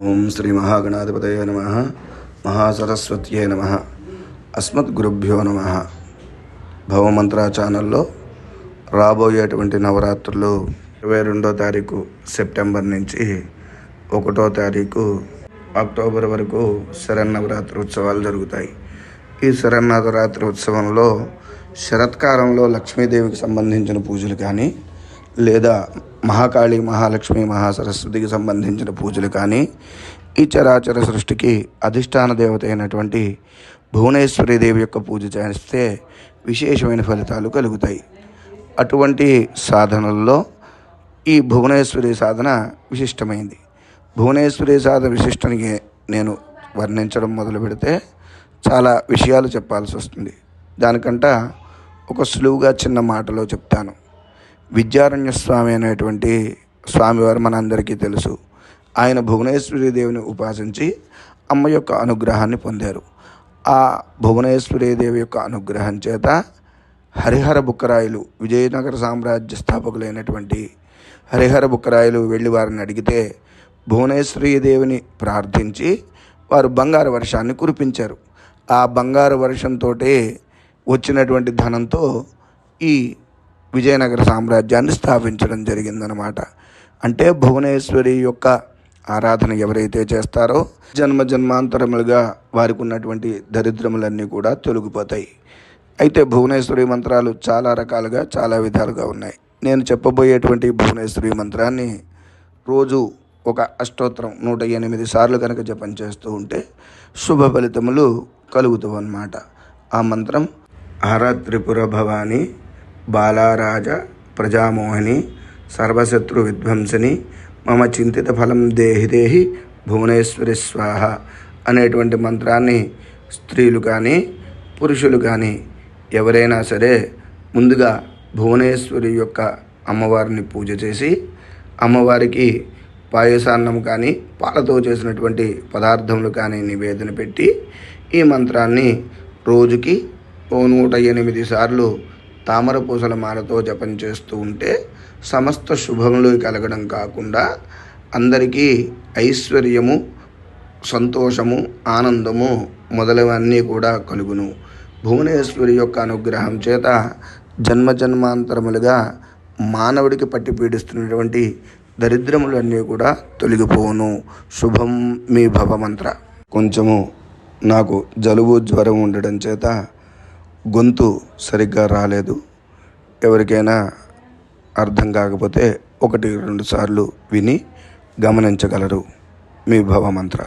ఓం శ్రీ మహాగణాధిపతయ నమ మహాసరస్వత్యే నమ అస్మద్గురుభ్యో నమ. భవమంత్ర ఛానల్లో రాబోయేటువంటి నవరాత్రులు ఇరవై రెండో తారీఖు సెప్టెంబర్ నుంచి ఒకటో తారీఖు అక్టోబర్ వరకు శరన్నవరాత్రి ఉత్సవాలు జరుగుతాయి. ఈ శరన్నవరాత్రి ఉత్సవంలో శరత్కాలంలో లక్ష్మీదేవికి సంబంధించిన పూజలు కానీ లేదా మహాకాళి మహాలక్ష్మి మహాసరస్వతికి సంబంధించిన పూజలు కానీ ఈ చరాచర సృష్టికి అధిష్టాన దేవత అయినటువంటి భువనేశ్వరి దేవి యొక్క పూజ చేస్తే విశేషమైన ఫలితాలు కలుగుతాయి. అటువంటి సాధనల్లో ఈ భువనేశ్వరి సాధన విశిష్టమైంది. భువనేశ్వరి సాధన విశిష్టనికి నేను వర్ణించడం మొదలు పెడితే చాలా విషయాలు చెప్పాల్సి వస్తుంది. దానికంట ఒక సులువుగా చిన్న మాటలో చెప్తాను. విద్యారణ్య స్వామి అనేటువంటి స్వామివారు మనందరికీ తెలుసు. ఆయన భువనేశ్వరి దేవిని ఉపాసించి అమ్మ యొక్క అనుగ్రహాన్ని పొందారు. ఆ భువనేశ్వరి దేవి యొక్క అనుగ్రహం చేత హరిహర బుక్కరాయలు విజయనగర సామ్రాజ్య స్థాపకులైనటువంటి హరిహర బుక్కరాయలు వెళ్ళి వారిని అడిగితే భువనేశ్వరి దేవిని ప్రార్థించి వారు బంగారు వర్షాన్ని కురిపించారు. ఆ బంగారు వర్షంతో వచ్చినటువంటి ధనంతో ఈ విజయనగర సామ్రాజ్యాన్ని స్థాపించడం జరిగిందనమాట అంటే భువనేశ్వరి యొక్క ఆరాధన ఎవరైతే చేస్తారో జన్మ జన్మాంతరములుగా వారికి ఉన్నటువంటి దరిద్రములన్నీ కూడా తొలగిపోతాయి. అయితే భువనేశ్వరి మంత్రాలు చాలా రకాలుగా చాలా విధాలుగా ఉన్నాయి. నేను చెప్పబోయేటువంటి భువనేశ్వరి మంత్రాన్ని రోజు ఒక అష్టోత్తరం నూట ఎనిమిది సార్లు కనుక జపం చేస్తూ ఉంటే శుభ ఫలితములు కలుగుతావు అన్నమాట ఆ మంత్రం ఆరా త్రిపుర భవాని బాలారాజ ప్రజామోహిని సర్వశత్రు విధ్వంసని మమ చింతిత ఫలం దేహి దేహి భువనేశ్వరి స్వాహ అనేటువంటి మంత్రాన్ని స్త్రీలు కానీ పురుషులు కానీ ఎవరైనా సరే ముందుగా భువనేశ్వరి యొక్క అమ్మవారిని పూజ చేసి అమ్మవారికి పాయసాన్నం కానీ పాలతో చేసినటువంటి పదార్థములు కానీ నివేదన పెట్టి ఈ మంత్రాన్ని రోజుకి ఓ నూట ఎనిమిది సార్లు తామర పూసల మాలతో జపం చేస్తూ ఉంటే సమస్త శుభములు కలగడం కాకుండా అందరికీ ఐశ్వర్యము సంతోషము ఆనందము మొదలవన్నీ కూడా కలుగును. భువనేశ్వరి యొక్క అనుగ్రహం చేత జన్మ జన్మాంతరములుగా మానవుడికి పట్టి పీడిస్తున్నటువంటి దరిద్రములన్నీ కూడా తొలగిపోవును. శుభం మీ భవమంత్ర కొంచెము నాకు జలుబు జ్వరం ఉండడం చేత గొంతు సరిగ్గా రాలేదు. ఎవరికైనా అర్థం కాకపోతే ఒకటి రెండు సార్లు విని గమనించగలరు. మీ భవమంత్ర.